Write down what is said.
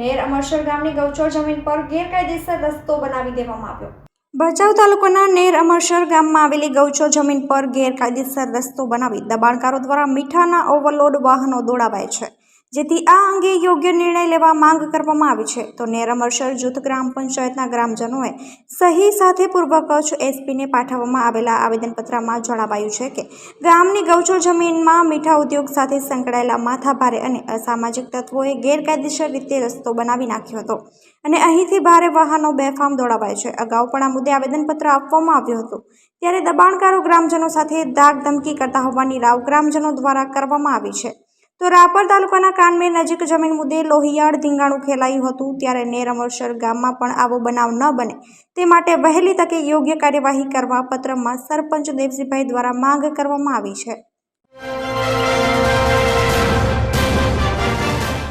અમરસર ગામની ગૌચર જમીન પર ગેરકાયદેસર રસ્તો બનાવી દેવામાં આવ્યો. ભચાઉ તાલુકાના નેર અમરસર ગામમાં આવેલી ગૌચો જમીન પર ગેરકાયદેસર રસ્તો બનાવી દબાણકારો દ્વારા મીઠાના ઓવરલોડ વાહનો દોડાવાય છે. જેથી આ અંગે યોગ્ય નિર્ણય લેવા માંગ કરવામાં આવી છે. તો નેરમરસર જૂથ ગ્રામ પંચાયતના ગ્રામજનોએ સહી સાથે પૂર્વ કચ્છ એસપીને પાઠવવામાં આવેલા આવેદનપત્રમાં જણાવાયું છે કે, ગામની ગૌચો જમીનમાં મીઠા ઉદ્યોગ સાથે સંકળાયેલા માથાભારે અને અસામાજિક તત્વોએ ગેરકાયદેસર રીતે રસ્તો બનાવી નાખ્યો હતો અને અહીંથી ભારે વાહનો બેફામ દોડાવાય છે. અગાઉ પણ આ મુદ્દે આવેદનપત્ર આપવામાં આવ્યું હતું. ત્યારે દબાણકારો ગ્રામજનો સાથે દાગ ધમકી કરતા હોવાની રાવ ગ્રામજનો દ્વારા કરવામાં આવી છે. તો રાપર તાલુકાના કાનમેર નજીક જમીન મુદ્દે લોહિયાળ ધીંગાણું ખેલાયું હતું. ત્યારે નેર ગામમાં પણ આવો બનાવ ન બને. તે માટે વહેલી તકે યોગ્ય કાર્યવાહી કરવા પત્રમાં સરપંચ દેવજીભાઈ દ્વારા માંગ કરવામાં આવી છે.